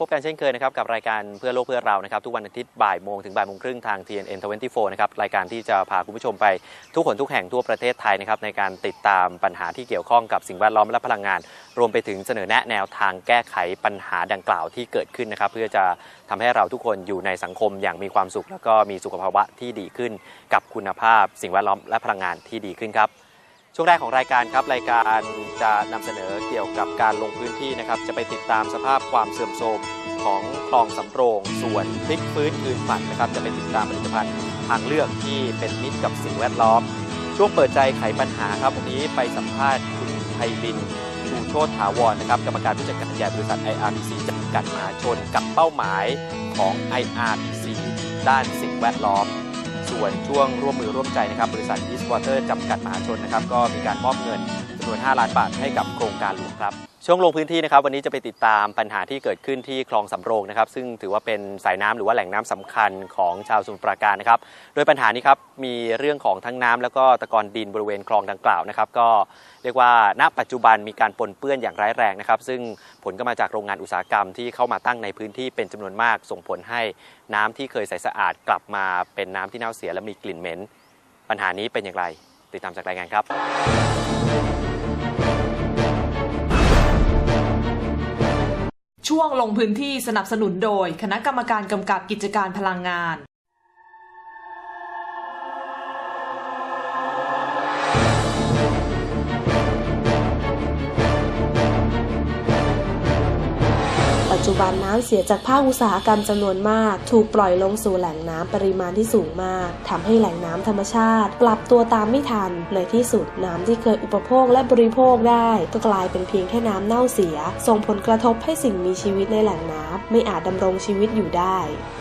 พบกันเช่นเคยนะครับกับรายการเพื่อโลกเพื่อเรานะครับทุกวันอาทิตย์บ่ายโมงถึงบ่ายโมงครึ่งทาง TNN 24นะครับรายการที่จะพาคุณผู้ชมไปทุกคนทุกแห่งทั่วประเทศไทยนะครับในการติดตามปัญหาที่เกี่ยวข้องกับสิ่งแวดล้อมและพลังงาน รวมไปถึงเสนอแนะแนวทางแก้ไขปัญหาดังกล่าวที่เกิดขึ้นนะครับเพื่อจะทำให้เราทุกคนอยู่ในสังคมอย่างมีความสุข แล้วก็มีสุขภาวะที่ดีขึ้น กับคุณภาพ สิ่งแวดล้อมและพลังงานที่ดีขึ้นครับ ช่วงแรกของรายการครับรายการจะนำเสนอเกี่ยวกับการลงพื้นที่นะครับ จะไปติดตามสภาพความเสื่อมโทรมของคลองสำโรงส่วนพลิกฟื้นคืนฝันนะครับ จะไปติดตามผลิตภัณฑ์ทางเลือกที่เป็นมิตรกับสิ่งแวดล้อม ช่วงเปิดใจไขปัญหาครับวันนี้ไปสัมภาษณ์คุณไพบิน ชูโชตถาวรนะครับกรรมการผู้จัดการใหญ่บริษัท IRPC จำกัดมหาชนกับเป้าหมายของ IRPC ด้านสิ่งแวดล้อม ส่วนช่วงร่วมมือร่วมใจนะครับบริษัท East Water จำกัดมหาชนนะครับก็มีการมอบเงินจำนวน 5 ล้านบาทให้กับโครงการหลวงครับ ช่วงลงพื้นที่นะครับวันนี้จะไปติดตามปัญหาที่เกิดขึ้นที่คลองสำโรงนะครับ ซึ่งถือว่าเป็นสายน้ำหรือว่าแหล่งน้ำสำคัญของชาวสมุทรปราการนะครับ โดยปัญหานี้ครับมีเรื่องของทั้งน้ำแล้วก็ตะกอนดินบริเวณคลองดังกล่าวนะครับก็เรียกว่าณปัจจุบันมีการปนเปื้อนอย่างร้ายแรงนะครับ ซึ่งผลก็มาจากโรงงานอุตสาหกรรมที่เข้ามาตั้งในพื้นที่เป็นจำนวนมาก ส่งผลให้น้ำที่เคยใสสะอาดกลับมาเป็นน้ำที่เน่าเสียและมีกลิ่นเหม็น ปัญหานี้เป็นอย่างไร ติดตามจากรายงานครับ ช่วงลงพื้นที่สนับสนุนโดย คณะกรรมการกำกับกิจการพลังงาน ปัจจุบันน้ำเสียจากภาคอุตสาหกรรมจำนวนมาก ถูกปล่อยลงสู่แหล่งน้ำปริมาณที่สูงมากทำให้แหล่งน้ำธรรมชาติ ปรับตัวตามไม่ทัน ในที่สุดน้ำที่เคยอุปโภคและบริโภคได้ ก็กลายเป็นเพียงแค่น้ำเน่าเสีย ส่งผลกระทบให้สิ่งมีชีวิตในแหล่งน้ำไม่อาจดำรงชีวิตอยู่ได้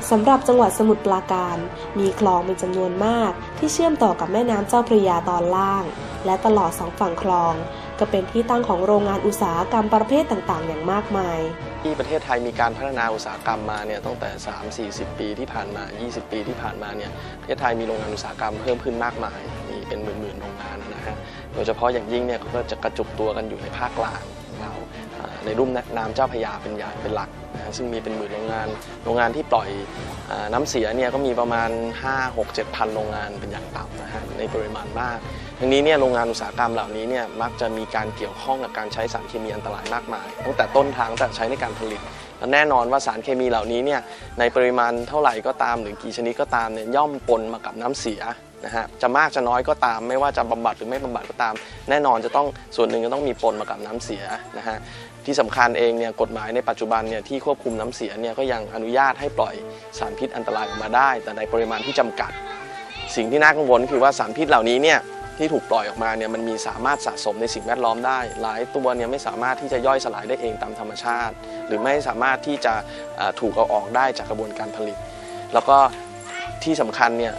สำหรับจังหวัดสมุทรปราการ มีคลองเป็นจำนวนมาก ที่เชื่อมต่อกับแม่น้ำเจ้าพระยาตอนล่าง และตลอดสองฝั่งคลอง ก็เป็นที่ตั้งของโรงงานอุตสาหกรรมประเภทต่างๆ อย่างมากมาย ที่ประเทศไทยมีการพัฒนาอุตสาหกรรมมาเนี่ยตั้งแต่ 3 40 ปีที่ผ่านมา 20 ปีที่ผ่านมาเนี่ยประเทศไทยมีโรงงานอุตสาหกรรมเพิ่มขึ้นมากมายมีเป็นหมื่นๆโรงงานนะฮะโดยเฉพาะอย่างยิ่งเนี่ยก็จะกระจุกตัวกันอยู่ในภาคกลางของเราในรุ่มน้ำเจ้าพยาเป็นใหญ่เป็นหลัก นะฮะซึ่งมีเป็นหมื่นโรงงาน โรงงานที่ปล่อยอน้ำเสียเนี่ยก็มีประมาณ 5 6 7พันโรงงานเป็นอย่างต่ำนะฮะในปริมาณมาก ทั้งนี้เนี่ยโรงงานอุตสาหกรรมเหล่านี้เนี่ยมักจะมีการเกี่ยวข้องกับการใช้สารเคมีอันตรายมากมาย ตั้งแต่ต้นทางตั้งแต่ใช้ในการผลิตและแน่นอนว่าสารเคมีเหล่านี้เนี่ยในปริมาณเท่าไหร่ก็ตาม หรือกี่ชนิดก็ตามเนี่ยย่อมปนมากับน้ำเสียนะฮะจะมากจะน้อยก็ตาม ไม่ว่าจะบำบัดหรือไม่บำบัดก็ตาม แน่นอนจะต้องส่วนหนึ่งจะต้องมีปนมากับน้ำเสียนะฮะ ที่สำคัญเองเนี่ยกฎหมายในปัจจุบันเนี่ยที่ควบคุมน้ำเสียเนี่ยก็ยังอนุญาตให้ปล่อยสารพิษอันตรายออกมาได้ แต่ในปริมาณที่จำกัด สิ่งที่น่ากังวลคือว่าสารพิษเหล่านี้เนี่ยที่ถูกปล่อยออกมาเนี่ยมันมีสามารถสะสมในสิ่งแวดล้อมได้ หลายตัวเนี่ยไม่สามารถที่จะย่อยสลายได้เองตามธรรมชาติ หรือไม่สามารถที่จะถูกเอาออกได้จากกระบวนการผลิต แล้วก็ที่สำคัญเนี่ย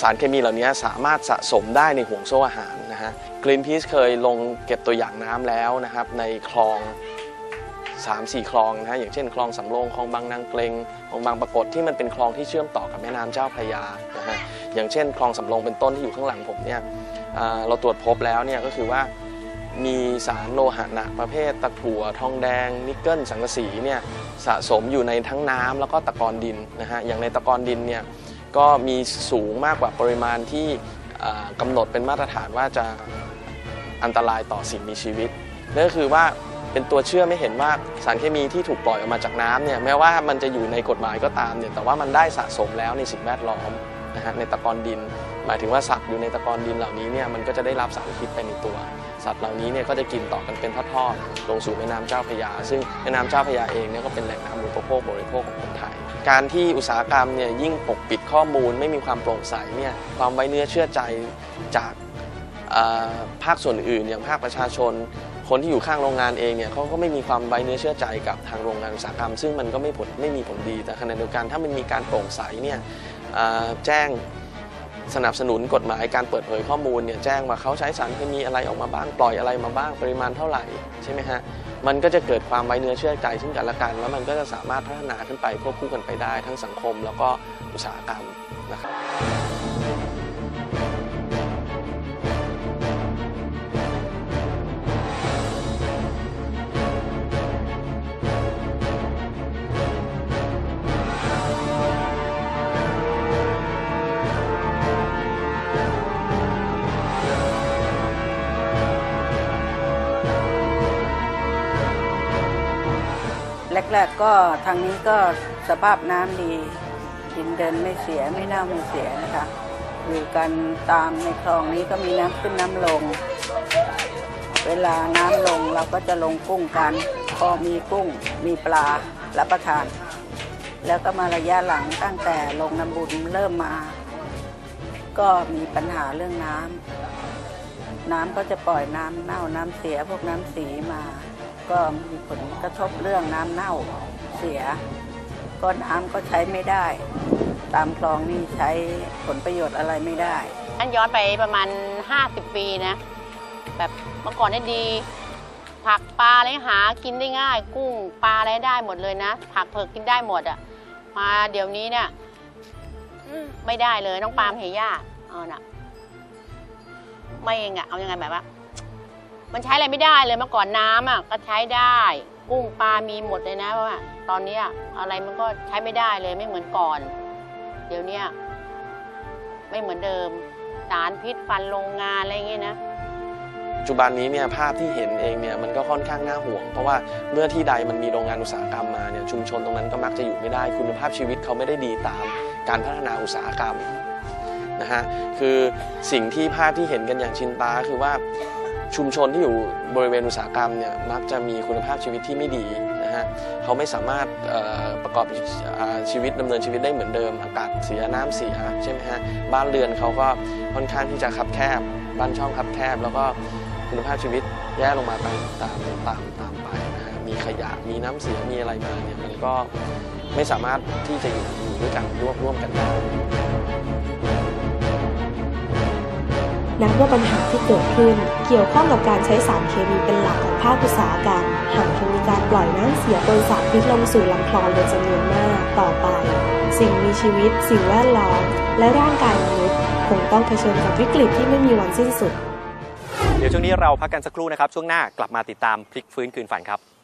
สารเคมีเหล่านี้สามารถสะสมได้ในห่วงโซ่อาหารนะฮะกรีนพีซเคยลงเก็บตัวอย่างน้ำแล้วนะครับในคลอง 3 4 คลองนะฮะอย่างเช่นคลองสำโรงคลองบางนางเกลงคลองบางปรากฏที่มันเป็นคลองที่เชื่อมต่อกับแม่น้ำเจ้าพระยานะฮะอย่างเช่น คลองสำโรงเป็นต้นที่อยู่ข้างหลังผมเนี่ยเราตรวจพบแล้วเนี่ยก็คือว่ามีสารโลหะหนักประเภทตะกั่วทองแดง นิกเกิลสังกะสีเนี่ยสะสมอยู่ในทั้งน้ำแล้วก็ตะกอนดินนะฮะอย่างในตะกอนดินเนี่ยก็มีสูงมากกว่าปริมาณที่อ่ากำหนดเป็นมาตรฐานว่าจะอันตรายต่อสิ่งมีชีวิตนั่นก็คือว่า เป็นตัวเชื่อไม่เห็นว่าสารเคมีที่ถูกปล่อยออกมาจากน้ำเนี่ยแม้ว่ามันจะอยู่ในกฎหมายก็ตามเนี่ยแต่ว่ามันได้สะสมแล้วในสิ่งแวดล้อมนะฮะในตะกอนดิน หมายถึงว่าสัตว์อยู่ในตะกอนดินเหล่านี้เนี่ยมันก็จะได้รับสารพิษไปในตัว สัตว์เหล่านี้เนี่ยก็จะกินต่อกันเป็นทอดๆลงสู่แม่น้ำเจ้าพระยา ซึ่งแม่น้ำเจ้าพระยาเองเนี่ยก็เป็นแหล่งน้ำอุปโภคบริโภคของคนไทยการที่อุตสาหกรรมเนี่ยยิ่งปกปิดข้อมูลไม่มีความโปร่งใสเนี่ยความไว้เนื้อเชื่อใจจากอ่อภาคส่วนอื่นอย่างภาคประชาชน คนที่อยู่ข้างโรงงานเองเนี่ยเขาก็ไม่มีความไว้เนื้อเชื่อใจกับทางโรงงานอุตสาหกรรม ซึ่งมันก็ไม่ผลไม่มีผลดี แต่ขณะเดียวกันถ้ามันมีการโปร่งใสเนี่ยแจ้งสนับสนุนกฎหมายการเปิดเผยข้อมูลเนี่ยแจ้งว่าเขาใช้สารเคมีอะไรออกมาบ้างปล่อยอะไรมาบ้างปริมาณเท่าไหร่ใช่ไหมฮะมันก็จะเกิดความไว้เนื้อเชื่อใจซึ่งกันและกัน แล้วมันก็จะสามารถพัฒนาขึ้นไปควบคู่กันไปได้ทั้งสังคมแล้วก็อุตสาหกรรมนะครับ แรกๆก็ทางนี้ก็สภาพน้ำดีดินเดินไม่เสียไม่เน่าไม่เสียนะคะอยู่กันตามในคลองนี้ก็มีน้ำขึ้นน้ำลง เวลาน้ำลงเราก็จะลงกุ้งกัน พอมีกุ้งมีปลารับประทาน แล้วก็มาระยะหลังตั้งแต่ลงน้ำบุญเริ่มมา ก็มีปัญหาเรื่องน้ำ น้ำก็จะปล่อยน้ำเน่าน้ำเสียพวกน้ำสีมา ก็มีผลกระทบเรื่องน้ำเน่าเสีย ก็น้ำก็ใช้ไม่ได้ ตามคลองนี่ใช้ผลประโยชน์อะไรไม่ได้อันย้อนไปประมาณ 50 ปีนะ แบบเมื่อก่อนได้ดี ผักปลาอะไรหากินได้ง่าย กุ้งปลาอะไรได้หมดเลยนะ ผักเผือกกินได้หมดอะ่ะมาเดี๋ยวนี้เนี่ยไม่ได้เลยน้องปาล์มเฮียาเอาน่ะ ม่เองอะเอายังไงแบบว่า มันใช้อะไรไม่ได้เลยเมื่อก่อนน้ำอะก็ใช้ได้ กุ้งปลามีหมดเลยนะว่า ตอนเนี้ยอะไรมันก็ใช้ไม่ได้เลยไม่เหมือนก่อน เดี๋ยวเนี้ยไม่เหมือนเดิม สารพิษฟันโรงงานอะไรอย่างเงี้ยนะ ปัจจุบันนี้เนี่ยภาพที่เห็นเองเนี่ยมันก็ค่อนข้างน่าห่วง เพราะว่าเมื่อที่ใดมันมีโรงงานอุตสาหกรรมมาเนี่ยชุมชนตรงนั้นก็มักจะอยู่ไม่ได้ คุณภาพชีวิตเขาไม่ได้ดีตามการพัฒนาอุตสาหกรรม นะฮะคือสิ่งที่ภาพที่เห็นกันอย่างชินตาคือว่าชุมชนที่อยู่บริเวณอุตสาหกรรมเนี่ยมักจะมีคุณภาพชีวิตที่ไม่ดีนะฮะเขาไม่สามารถประกอบชีวิตดำเนินชีวิตได้เหมือนเดิม อากาศเสียน้ำเสียใช่ไหมฮะบ้านเรือนเขาก็ค่อนข้างที่จะคับแคบ บ้านช่องคับแคบ แล้วก็คุณภาพชีวิตแย่ลงมาตามตามตามตามไปนะฮะมีขยะมีน้ำเสียมีอะไรมาเนี่ยมันก็ไม่สามารถที่จะอยู่อยู่ด้วยกันร่วมร่วมกันได้ นับว่าปัญหาที่เกิดขึ้น เกี่ยวข้องกับการใช้สารเคมีเป็นหลักของภาคอุตสาหกรรม หากยังมีการปล่อยน้ำเสียปนสารพิษลงสู่ลำคลองเป็นจำนวนมากต่อไป สิ่งมีชีวิต สิ่งแวดล้อม และร่างกายมนุษย์คงต้องเผชิญกับวิกฤตที่ไม่มีวันสิ้นสุด เดี๋ยวช่วงนี้เราพักกันสักครู่นะครับ ช่วงหน้ากลับมาติดตามพลิกฟื้นคืนฝันครับ